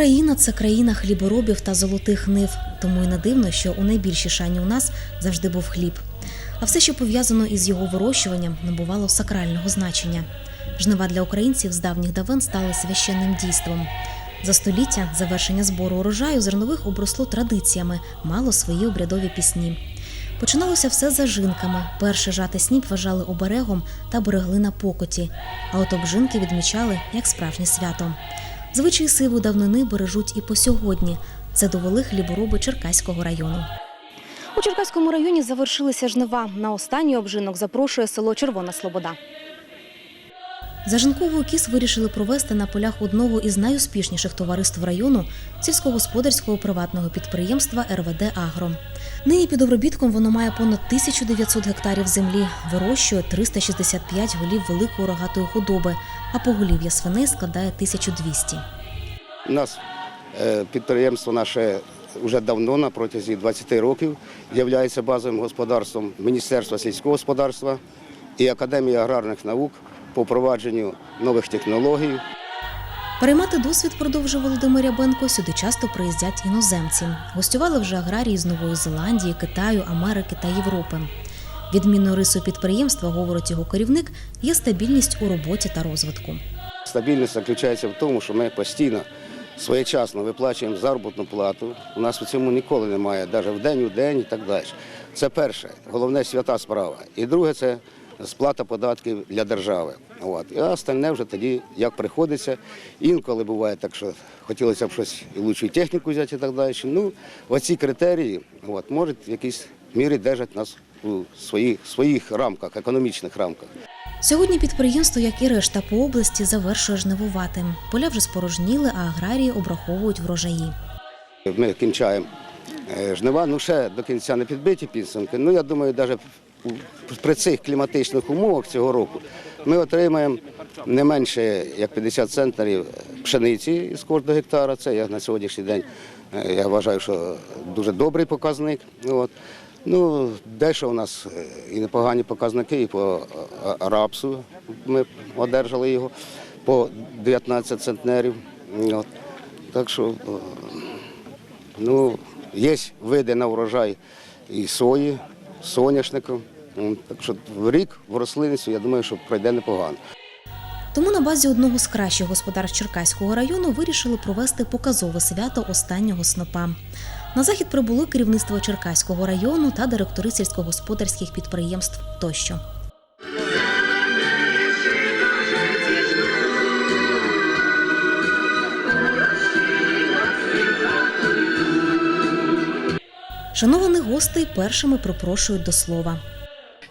Україна це країна хліборобів та золотих нив, тому й не дивно, що у найбільшій шані у нас завжди був хліб. А все, що пов'язано із його вирощуванням, набувало сакрального значення. Жнива для українців з давніх давен стали священним дійством. За століття завершення збору урожаю зернових обросло традиціями, мало свої обрядові пісні. Починалося все за жинками. Перше жати сніп вважали оберегом та берегли на покоті, а от обжинки відмічали як справжнє свято. Звичаї сиву давнини бережуть і по сьогодні. Це довели хлібороби Черкаського району. У Черкаському районі завершилися жнива. На останній обжинок запрошує село Червона Слобода. Зажинковий кіс вирішили провести на полях одного із найуспішніших товариств району сільськогосподарського приватного підприємства РВД Агро. Нині під обробітком воно має понад 1900 гектарів землі, вирощує 365 голів великої рогатої худоби, а поголів'я свиней складає 1200. У нас е, підприємство наше вже давно, на протязі 20 років, є базовим господарством Міністерства сільського господарства і Академії аграрних наук по впровадженню нових технологій. Переймати досвід, продовжив Володимир Рябенко, сюди часто приїздять іноземці. Гостювали вже аграрії з Нової Зеландії, Китаю, Америки та Європи. Відмінною рисою підприємства, говорить його керівник, є стабільність у роботі та розвитку. Стабільність заключається в тому, що ми постійно своєчасно виплачуємо заробітну плату. У нас у цьому ніколи немає, навіть в день у день і так далі. Це перше, головне свята справа. І друге це сплата податків для держави. От. І остальне вже тоді як приходиться. Інколи буває так, що хотілося б щось і лучшу техніку взяти і так далі. Ну, оці критерії от, можуть в якійсь мірі держати нас у своїх, своїх рамках, економічних рамках. Сьогодні підприємство, як і решта по області, завершує жнивувати. Поля вже спорожніли, а аграрії обраховують врожаї. Ми кінчаємо е, жнива, ну ще до кінця не підбиті підсумки. Ну я думаю, навіть при цих кліматичних умовах цього року ми отримаємо не менше як 50 центнерів пшениці з кожного гектара. Це я на сьогоднішній день е, я вважаю, що дуже добрий показник. От. Ну, дещо у нас е, і непогані показники, і по е, рапсу ми одержали його по 19 центнерів. От. Так що Ну, є види на врожай і сої, соняшнику. М, Так що рік в рослинництві, я думаю, що пройде непогано. Тому на базі одного з кращих господарств Черкаського району вирішили провести показове свято останнього снопа. На захід прибуло керівництво Черкаського району та директори сільськогосподарських підприємств тощо. Шанованих гостей першими пропрошують до слова.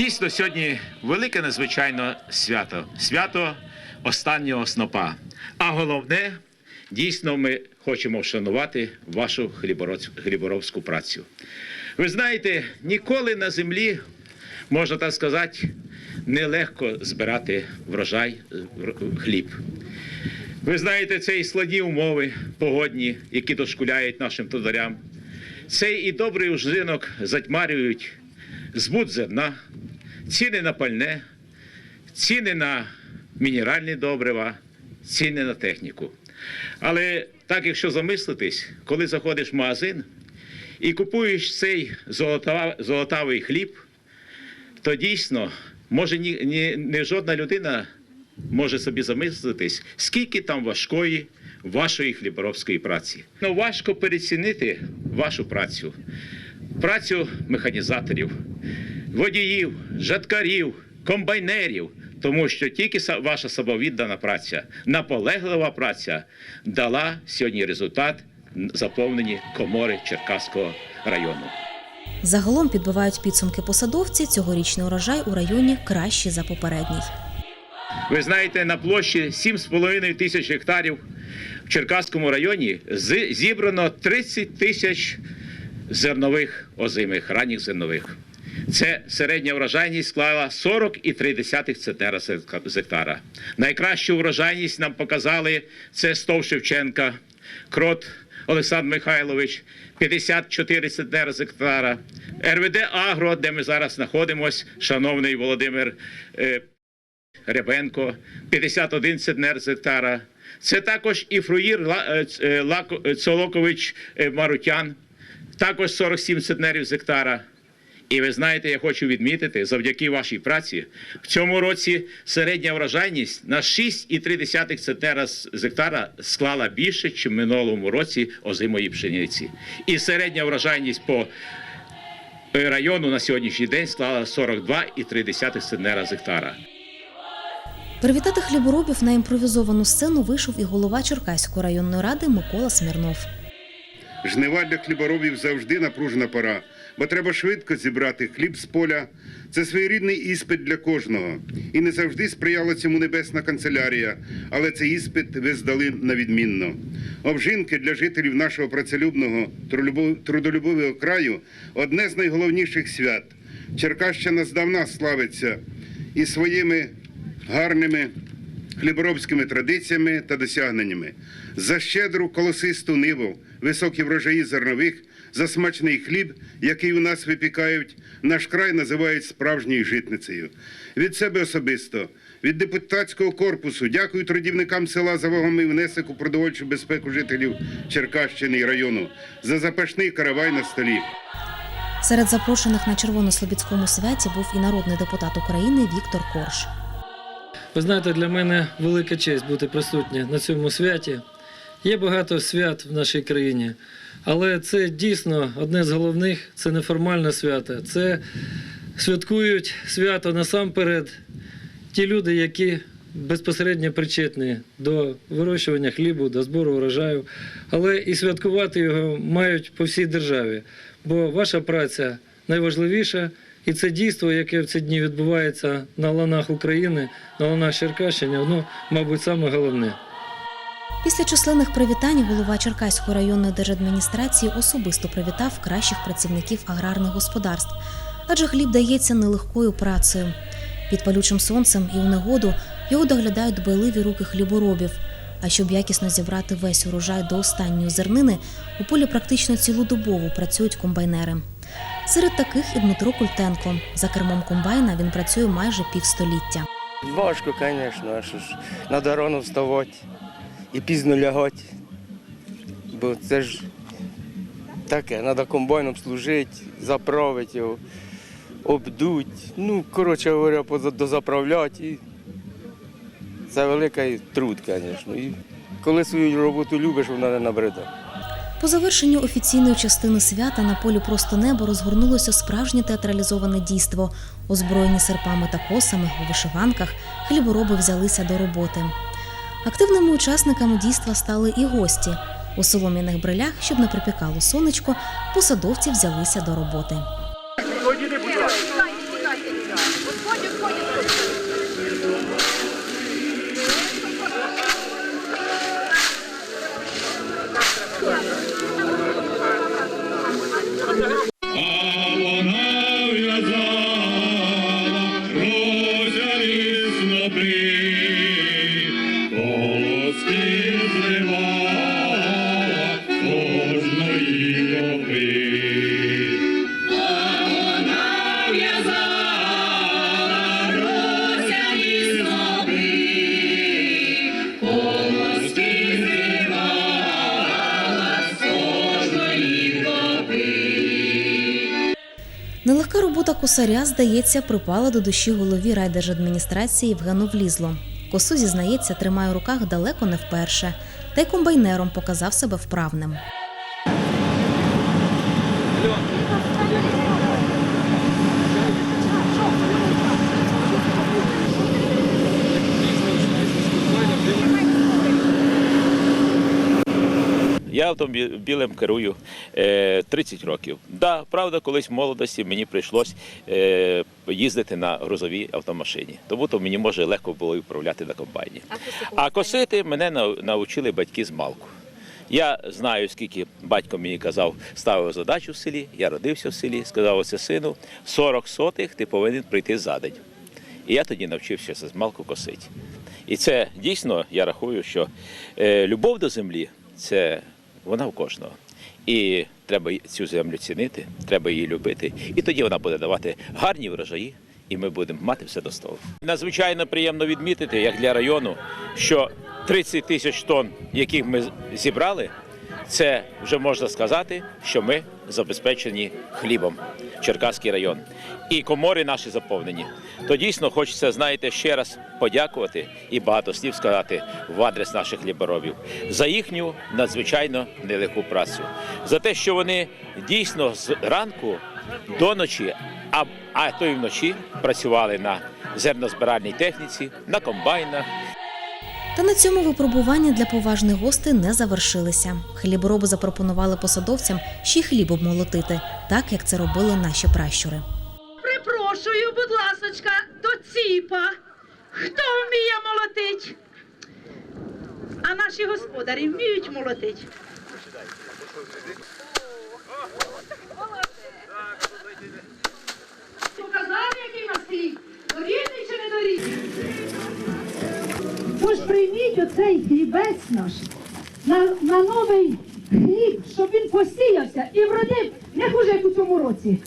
Дійсно, сьогодні велике надзвичайно свято свято останнього снопа. А головне, дійсно, ми хочемо вшанувати вашу хліборобську працю. Ви знаєте, ніколи на землі, можна так сказати, нелегко збирати врожай, хліб. Ви знаєте, це і складні умови погодні, які дошкуляють нашим трударям. Це і добрий ужинок затьмарюють збут зерна, ціни на пальне, ціни на мінеральні добрива, ціни на техніку. Але так, якщо замислитись, коли заходиш в магазин і купуєш цей золотавий хліб, то дійсно може ні, ні, не жодна людина може собі замислитись, скільки там важкої вашої хліборобської праці. Ну, важко перецінити вашу працю, працю механізаторів, водіїв, жаткарів, комбайнерів. Тому що тільки ваша самовіддана праця, наполеглива праця дала сьогодні результат заповнені комори Черкаського району. Загалом підбивають підсумки посадовці. Цьогорічний урожай у районі кращий за попередній. Ви знаєте, на площі 7,5 тисяч гектарів в Черкаському районі зібрано 30 тисяч зернових озимих, ранніх зернових. Це середня врожайність склала 40,3 центнера з гектара. Найкращу врожайність нам показали це Стов Шевченка, Крот Олександр Михайлович, 54 центнера з гектара. РВД Агро, де ми зараз знаходимося, шановний Володимир. е, Ребенко 51 центнер з гектара. Це також і Фруїр е, е, Цолокович Марутян, також 47 центнерів з гектара. І ви знаєте, я хочу відмітити, завдяки вашій праці, в цьому році середня врожайність на 6,3 центнера з гектара склала більше, ніж в минулому році озимої пшениці. І середня врожайність по е, району на сьогоднішній день склала 42,3 центнера з гектара. Привітати хліборобів на імпровізовану сцену вийшов і голова Черкаської районної ради Микола Смірнов. Жнива для хліборобів завжди напружена пора, бо треба швидко зібрати хліб з поля. Це своєрідний іспит для кожного. І не завжди сприяла цьому небесна канцелярія, але цей іспит ви здали на відмінно. Обжинки для жителів нашого працелюбного трудолюбов- трудолюбового краю одне з найголовніших свят. Черкащина здавна славиться і своїми гарними хліборобськими традиціями та досягненнями, за щедру колосисту ниву, високі врожаї зернових, за смачний хліб, який у нас випікають, наш край називають справжньою житницею. Від себе особисто, від депутатського корпусу, дякую трудівникам села за вагомий внесок у продовольчу безпеку жителів Черкащини і району, за запашний каравай на столі. Серед запрошених на Червонослобідському святі був і народний депутат України Віктор Корж. Ви знаєте, для мене велика честь бути присутня на цьому святі. Є багато свят в нашій країні, але це дійсно одне з головних це неформальне свято. Це святкують свято насамперед ті люди, які безпосередньо причетні до вирощування хлібу, до збору урожаю, але і святкувати його мають по всій державі. Бо ваша праця найважливіша, і це дійство, яке в ці дні відбувається на ланах України, на ланах Черкащини, воно, мабуть, саме головне. Після численних привітань голова Черкаської районної держадміністрації особисто привітав кращих працівників аграрних господарств, адже хліб дається нелегкою працею. Під палючим сонцем і у негоду його доглядають дбайливі руки хліборобів. А щоб якісно зібрати весь урожай до останньої зернини, у полі практично цілодобово працюють комбайнери. Серед таких і Дмитро Культенко. За кермом комбайна він працює майже півстоліття. Важко, звісно, що ж, треба рано вставати і пізно лягати. Бо це ж таке, треба комбайном служити, заправити його, обдуть. Ну, коротше говоря, дозаправляти. Це великий труд, звісно. І коли свою роботу любиш, вона не набридає. По завершенню офіційної частини свята на полі просто небо розгорнулося справжнє театралізоване дійство. Озброєні серпами та косами у вишиванках, хлібороби взялися до роботи. Активними учасниками дійства стали і гості. У солом'яних брилях, щоб не припікало сонечко, посадовці взялися до роботи. Косаря, здається, припала до душі голові райдержадміністрації Євгену Влізло. Косу, зізнається, тримає у руках далеко не вперше, та й комбайнером показав себе вправним. Я автомобілем керую е, 30 років. Да, правда, колись в молодості мені прийшлось е, їздити на грузовій автомашині. Тому то мені може легко було управляти на комбайні. А косити мене навчили батьки з малку. Я знаю, скільки батько мені казав, ставив задачу в селі. Я родився в селі, сказав оце сину, 40 сотих ти повинен прийти за день. І я тоді навчився з малку косити. І це дійсно, я рахую, що е, любов до землі це вона в кожного. І треба цю землю цінити, треба її любити. І тоді вона буде давати гарні врожаї і ми будемо мати все до столу. Надзвичайно приємно відмітити, як для району, що 30 тисяч тонн, яких ми зібрали, це вже можна сказати, що ми забезпечені хлібом, Черкаський район. І комори наші заповнені. То дійсно хочеться, знаєте, ще раз подякувати і багато слів сказати в адрес наших хліборобів за їхню надзвичайно нелегку працю, за те, що вони дійсно з ранку до ночі, а, а то й вночі працювали на зернозбиральній техніці, на комбайнах, Та на цьому випробування для поважних гостей не завершилися. Хлібороби запропонували посадовцям ще хліб обмолотити, так як це робили наші пращури. Припрошую, будь ласочка, до ціпа. Хто вміє молотить? А наші господарі вміють молотить. Показав, який у нас? Дорідний чи не дорідний? Тож прийміть оцей хлібець наш на, на новий хліб, щоб він посіявся і вродив не хуже, як у цьому році.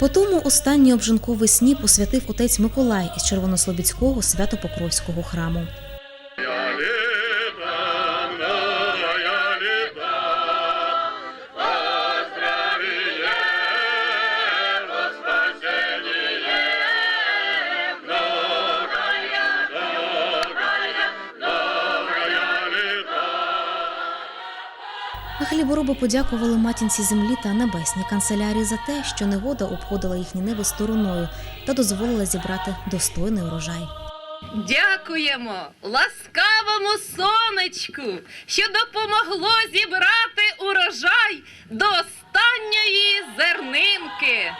По тому останній обжинковий сніп посвятив отець Миколай із Червонослобідського свято-покровського храму. Подякували матінці землі та небесній канцелярії за те, що негода обходила їхні неви стороною та дозволила зібрати достойний урожай. Дякуємо ласкавому сонечку, що допомогло зібрати урожай до останньої зернинки.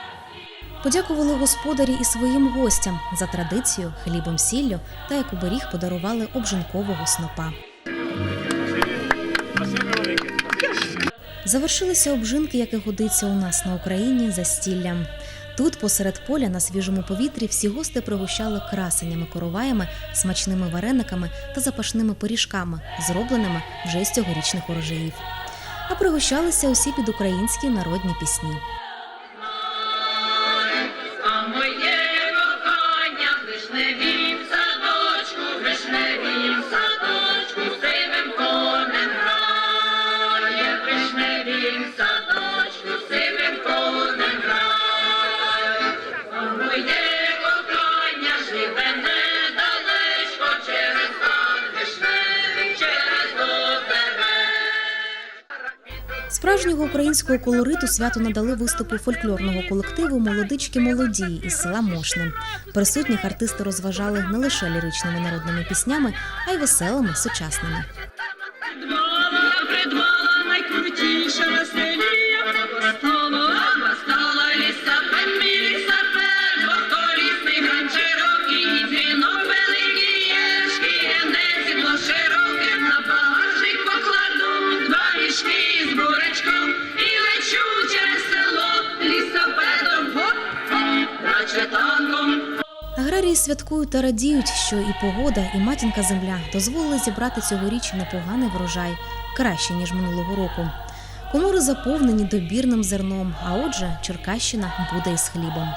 Подякували господарі і своїм гостям за традицію, хлібом сіллю та як оберіг подарували обжинкового снопа. Завершилися обжинки, як і годиться у нас на Україні, за стіллям. Тут, посеред поля, на свіжому повітрі, всі гости пригощали красенями короваями, смачними варениками та запашними пиріжками, зробленими вже з цьогорічних урожаїв. А пригощалися усі під українські народні пісні. Справжнього українського колориту свято надали виступу фольклорного колективу Молодички молоді із села Мошне. Присутніх артисти розважали не лише ліричними народними піснями, а й веселими сучасними. Придбала, придбала найкрутіша Аграрії святкують та радіють, що і погода, і матінка земля дозволили зібрати цьогоріч непоганий врожай, краще ніж минулого року. Комори заповнені добірним зерном, а отже, Черкащина буде із хлібом.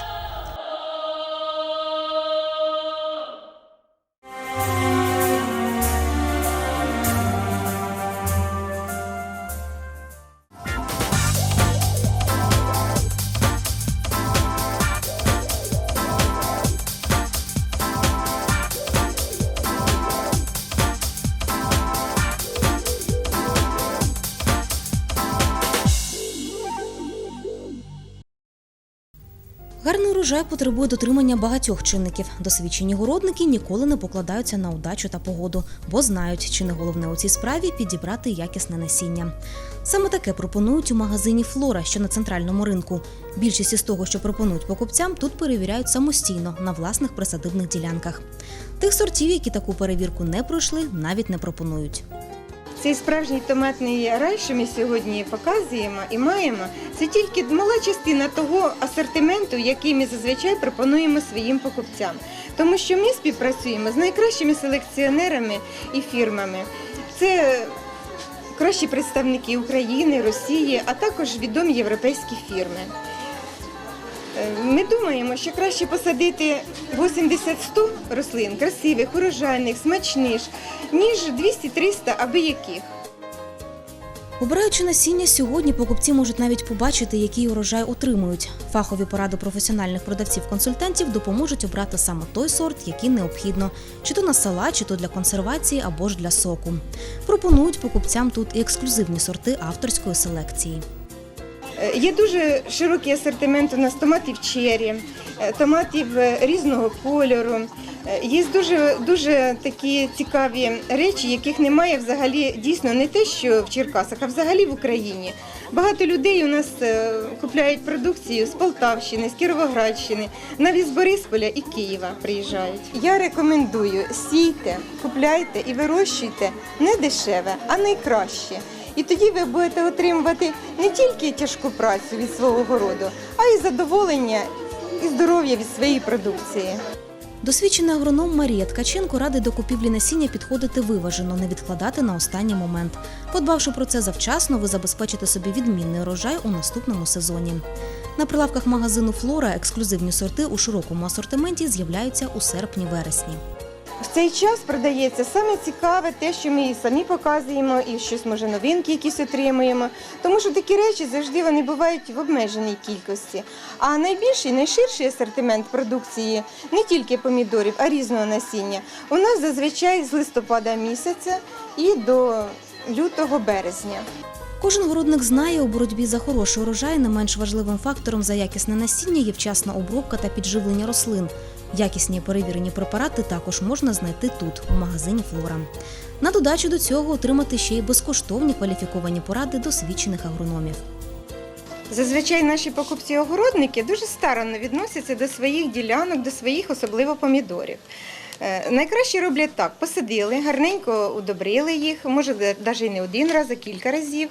Гарний урожай потребує дотримання багатьох чинників. Досвідчені городники ніколи не покладаються на удачу та погоду, бо знають, чи не головне у цій справі підібрати якісне насіння. Саме таке пропонують у магазині Флора, що на центральному ринку. Більшість із того, що пропонують покупцям, тут перевіряють самостійно на власних присадибних ділянках. Тих сортів, які таку перевірку не пройшли, навіть не пропонують. Цей справжній томатний рай, що ми сьогодні показуємо і маємо, це тільки мала частина того асортименту, який ми зазвичай пропонуємо своїм покупцям. Тому що ми співпрацюємо з найкращими селекціонерами і фірмами. Це кращі представники України, Росії, а також відомі європейські фірми. Е, Ми думаємо, що краще посадити 80-100 рослин, красивих, урожайних, смачних, ніж 200-300 абияких. Обираючи насіння, сьогодні покупці можуть навіть побачити, який урожай отримують. Фахові поради професіональних продавців-консультантів допоможуть обрати саме той сорт, який необхідно, чи то на салат, чи то для консервації або ж для соку. Пропонують покупцям тут і ексклюзивні сорти авторської селекції. Е, Є дуже широкий асортимент у нас томатів чері, е, томатів е, різного кольору. Є дуже, дуже такі цікаві речі, яких немає взагалі дійсно не те, що в Черкасах, а взагалі в Україні. Багато людей у нас купляють продукцію з Полтавщини, з Кіровоградщини, навіть з Борисполя і Києва приїжджають. Я рекомендую сійте, купляйте і вирощуйте не дешеве, а найкраще. І тоді ви будете отримувати не тільки тяжку працю від свого городу, а й задоволення і здоров'я від своєї продукції. Досвідчений агроном Марія Ткаченко радить до купівлі насіння підходити виважено, не відкладати на останній момент. Подбавши про це завчасно, ви забезпечите собі відмінний урожай у наступному сезоні. На прилавках магазину Флора ексклюзивні сорти у широкому асортименті з'являються у серпні-вересні. Цей час продається саме цікаве те, що ми і самі показуємо, і щось може новинки якісь отримуємо. Тому що такі речі завжди вони бувають в обмеженій кількості. А найбільший, найширший асортимент продукції не тільки помідорів, а різного насіння. У нас зазвичай з листопада місяця і до лютого березня. Кожен городник знає, у боротьбі за хороший урожай не менш важливим фактором за якісне насіння є вчасна обробка та підживлення рослин. Якісні перевірені препарати також можна знайти тут, у магазині Флора. На додачу до цього отримати ще й безкоштовні кваліфіковані поради досвідчених агрономів. Зазвичай наші покупці-огородники дуже старанно відносяться до своїх ділянок, до своїх особливо помідорів. Е, Найкраще роблять так: посадили, гарненько удобрили їх, може навіть не один раз, а кілька разів.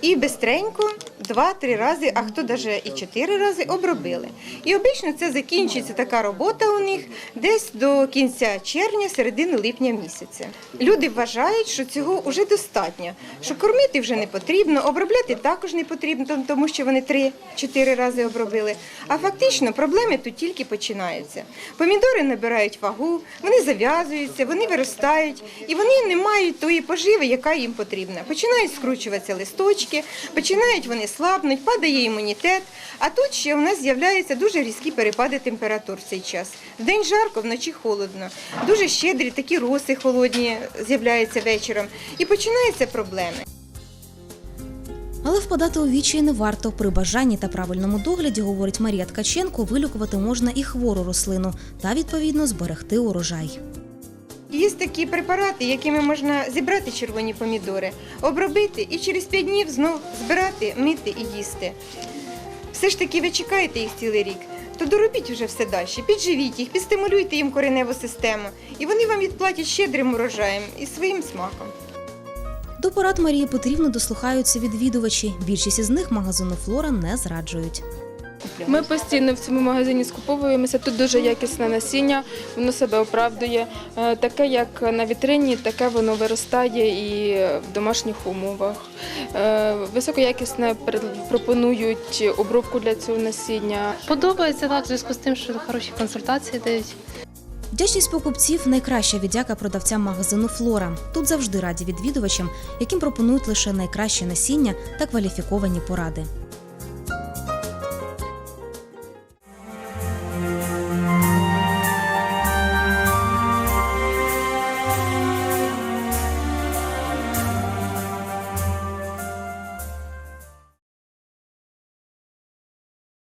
І бистренько два-три рази, а хто навіть і чотири рази обробили. І обично це закінчується така робота у них десь до кінця червня, середини липня місяця. Люди вважають, що цього вже достатньо, що кормити вже не потрібно, обробляти також не потрібно, тому що вони три-чотири рази обробили. А фактично проблеми тут тільки починаються. Помідори набирають вагу, вони зав'язуються, вони виростають і вони не мають тої поживи, яка їм потрібна. Починають скручуватися листочки, починають вони слабнуть, падає імунітет. А тут ще у нас з'являються дуже різкі перепади температур в цей час. Вдень жарко, вночі холодно. Дуже щедрі такі роси холодні з'являються вечором. І починаються проблеми. Але впадати у вічі не варто. При бажанні та правильному догляді, говорить Марія Ткаченко, вилікувати можна і хвору рослину та відповідно зберегти урожай. Є такі препарати, якими можна зібрати червоні помідори, обробити і через 5 днів знов збирати, мити і їсти. Все ж таки ви чекаєте їх цілий рік, то доробіть вже все далі, підживіть їх, підстимулюйте їм кореневу систему, і вони вам відплатять щедрим урожаєм і своїм смаком. До порад Марії потрібно дослухаються відвідувачі. Більшість із них магазину Флора не зраджують. Ми постійно в цьому магазині скуповуємося. Тут дуже якісне насіння, воно себе оправдує. Е, Таке, як на вітрині, таке воно виростає і в домашніх умовах. Е, Високоякісне пропонують обробку для цього насіння. Подобається так, в зв'язку з тим, що хороші консультації дають. Вдячність покупців найкраща віддяка продавцям магазину Флора. Тут завжди раді відвідувачам, яким пропонують лише найкраще насіння та кваліфіковані поради.